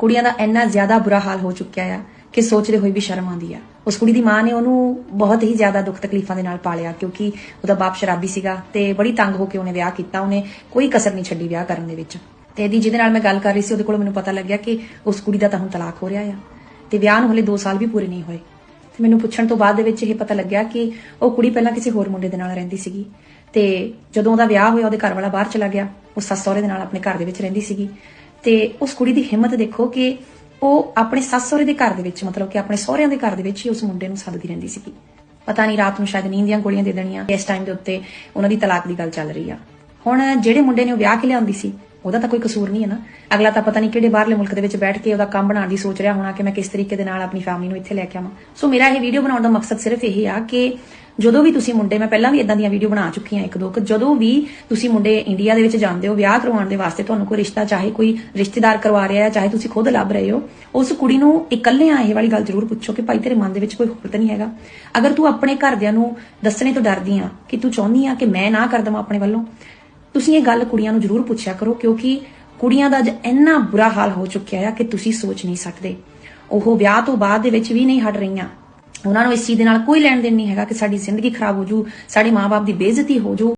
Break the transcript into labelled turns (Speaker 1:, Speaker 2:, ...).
Speaker 1: ਕੁੜੀਆਂ ਦਾ ਇੰਨਾ ਜ਼ਿਆਦਾ ਬੁਰਾ ਹਾਲ ਹੋ ਚੁੱਕਿਆ ਆ ਕਿ ਸੋਚਦੇ ਹੋਏ ਵੀ ਸ਼ਰਮ ਆਉਂਦੀ ਆ। ਉਸ ਕੁੜੀ ਦੀ ਮਾਂ ਨੇ ਉਹਨੂੰ ਬਹੁਤ ਹੀ ਜ਼ਿਆਦਾ ਦੁੱਖ ਤਕਲੀਫਾਂ ਦੇ ਨਾਲ ਪਾਲਿਆ ਕਿਉਂਕਿ ਉਹਦਾ ਬਾਪ ਸ਼ਰਾਬੀ ਸੀਗਾ ਤੇ ਬੜੀ ਤੰਗ ਹੋ ਕੇ ਉਹਨੇ ਵਿਆਹ ਕੀਤਾ, ਉਹਨੇ ਕੋਈ ਕਸਰ ਨਹੀਂ ਛੱਡੀ ਵਿਆਹ ਕਰਨ ਦੇ ਵਿੱਚ। ਤੇ ਇਹਦੀ ਜਿਹਦੇ ਨਾਲ ਮੈਂ ਗੱਲ ਕਰ ਰਹੀ ਸੀ ਉਹਦੇ ਕੋਲ ਮੈਨੂੰ ਪਤਾ ਲੱਗਿਆ ਕਿ ਉਸ ਕੁੜੀ ਦਾ ਤਾਂ ਹੁਣ ਤਲਾਕ ਹੋ ਰਿਹਾ ਆ ਤੇ ਵਿਆਹ ਨੂੰ ਹਲੇ 2 ਸਾਲ ਵੀ ਪੂਰੇ ਨਹੀਂ ਹੋਏ। ਤੇ ਮੈਨੂੰ ਪੁੱਛਣ ਤੋਂ ਬਾਅਦ ਦੇ ਵਿੱਚ ਇਹ ਪਤਾ ਲੱਗਿਆ ਕਿ ਉਹ ਕੁੜੀ ਪਹਿਲਾਂ ਕਿਸੇ ਹੋਰ ਮੁੰਡੇ ਦੇ ਨਾਲ ਰਹਿੰਦੀ ਸੀਗੀ ਤੇ ਜਦੋਂ ਉਹਦਾ ਵਿਆਹ ਹੋਇਆ, ਉਹਦੇ ਘਰ ਵਾਲਾ ਬਾਹਰ ਚਲਾ ਗਿਆ, ਉਹ ਸੱਸ ਸਹੁਰੇ ਦੇ ਨਾਲ ਆਪਣੇ ਘਰ ਦੇ ਵਿੱਚ ਰਹਿੰਦੀ ਸੀਗੀ। ਤੇ ਉਸ ਕੁੜੀ ਦੀ ਹਿੰਮਤ ਦੇਖੋ ਕਿ ਉਹ ਆਪਣੇ ਸੱਸ ਸਹੁਰੇ ਦੇ ਘਰ ਦੇ ਵਿੱਚ, ਮਤਲਬ ਕਿ ਆਪਣੇ ਸਹੁਰਿਆਂ ਦੇ ਘਰ ਦੇ ਵਿੱਚ ਹੀ ਉਸ ਮੁੰਡੇ ਨੂੰ ਸੱਦਦੀ ਰਹਿੰਦੀ ਸੀਗੀ। ਪਤਾ ਨਹੀਂ ਰਾਤ ਨੂੰ ਸ਼ਾਇਦ ਨੀਂਦ ਦੀਆਂ ਗੋਲੀਆਂ ਦੇ ਦੇਣੀਆਂ, ਇਸ ਟਾਈਮ ਦੇ ਉੱਤੇ ਉਹਨਾਂ ਦੀ ਤਲਾਕ ਦੀ ਗੱਲ ਚੱਲ ਰਹੀ ਆ। ਹੁਣ ਜਿਹੜੇ ਮੁੰਡੇ ਨੇ ਉਹ ਵਿਆਹ ਕੇ ਲਿਆਉਂਦੀ ਸੀ, ਉਹਦਾ ਤਾਂ ਕੋਈ ਕਸੂਰ ਨਹੀਂ ਹੈ ਨਾ। ਅਗਲਾ ਤਾਂ ਪਤਾ ਨਹੀਂ ਕਿਹੜੇ ਬਾਹਰਲੇ ਮੁਲਕ ਦੇ ਵਿੱਚ ਬੈਠ ਕੇ ਉਹਦਾ ਕੰਮ ਬਣਾਉਣ ਦੀ ਸੋਚ ਰਿਹਾ ਹੋਣਾ ਕਿ ਮੈਂ ਕਿਸ ਤਰੀਕੇ ਦੇ ਨਾਲ ਆਪਣੀ ਫੈਮਿਲੀ ਨੂੰ ਇੱਥੇ ਲੈ ਕੇ ਆਵਾਂ। ਸੋ ਮੇਰਾ ਇਹ ਵੀਡੀਓ ਬਣਾਉਣ ਦਾ ਮਕਸਦ ਸਿਰਫ ਇਹ ਆ ਕਿ ਜਦੋਂ ਵੀ ਤੁਸੀਂ ਮੁੰਡੇ, ਮੈਂ ਪਹਿਲਾਂ ਵੀ ਇਦਾਂ ਦੀਆਂ ਵੀਡੀਓ ਬਣਾ ਚੁੱਕੀ ਹਾਂ ਇੱਕ ਦੋ, ਕਿ ਜਦੋਂ ਵੀ ਤੁਸੀਂ ਮੁੰਡੇ ਇੰਡੀਆ ਦੇ ਵਿੱਚ ਜਾਂਦੇ ਹੋ, ਵਿਆਹ ਕਰਵਾਉਣ ਦੇ ਵਾਸਤੇ ਤੁਹਾਨੂੰ ਕੋਈ ਰਿਸ਼ਤਾ, ਚਾਹੇ ਕੋਈ ਰਿਸ਼ਤੇਦਾਰ ਕਰਵਾ ਰਿਹਾ ਹੈ, ਚਾਹੇ ਤੁਸੀਂ ਖੁਦ ਲੱਭ ਰਹੇ ਹੋ, ਉਸ ਕੁੜੀ ਨੂੰ ਇਕੱਲਿਆਂ ਇਹ ਵਾਲੀ ਗੱਲ ਜ਼ਰੂਰ ਪੁੱਛੋ ਕਿ ਭਾਈ ਤੇਰੇ ਮਨ ਦੇ ਵਿੱਚ ਕੋਈ ਹੋਰ ਤਾਂ ਨਹੀਂ ਹੈਗਾ। ਅਗਰ ਤੂੰ ਆਪਣੇ ਘਰਦਿਆਂ ਨੂੰ ਦੱਸਣੇ ਤੋਂ ਡਰਦੀ ਆ ਕਿ ਤੂੰ ਚਾਹੁੰਦੀ ਆ ਕਿ ਮੈਂ ਨਾ ਕਰ ਦਵਾਂ ਆਪਣੇ ਵੱਲੋਂ, ਤੁਸੀਂ ਇਹ ਗੱਲ ਕੁੜੀਆਂ ਨੂੰ ਜ਼ਰੂਰ ਪੁੱਛਿਆ ਕਰੋ, ਕਿਉਂਕਿ ਕੁੜੀਆਂ ਦਾ ਅੱਜ ਇੰਨਾ ਬੁਰਾ ਹਾਲ ਹੋ ਚੁੱਕਿਆ ਆ ਕਿ ਤੁਸੀਂ ਸੋਚ ਨਹੀਂ ਸਕਦੇ। ਉਹ ਵਿਆਹ ਤੋਂ ਬਾਅਦ ਦੇ ਵਿੱਚ ਵੀ ਨਹੀਂ ਹਟ ਰਹੀਆਂ। ਉਹਨਾਂ ਨੂੰ ਇਸ ਚੀਜ਼ ਦੇ ਨਾਲ ਕੋਈ ਲੈਣ ਦੇਣ ਨਹੀਂ ਹੈਗਾ ਕਿ ਸਾਡੀ ਜ਼ਿੰਦਗੀ ਖਰਾਬ ਹੋ ਜੂ, ਸਾਡੇ ਮਾਪੇ ਦੀ ਬੇਇੱਜ਼ਤੀ ਹੋ ਜੂ।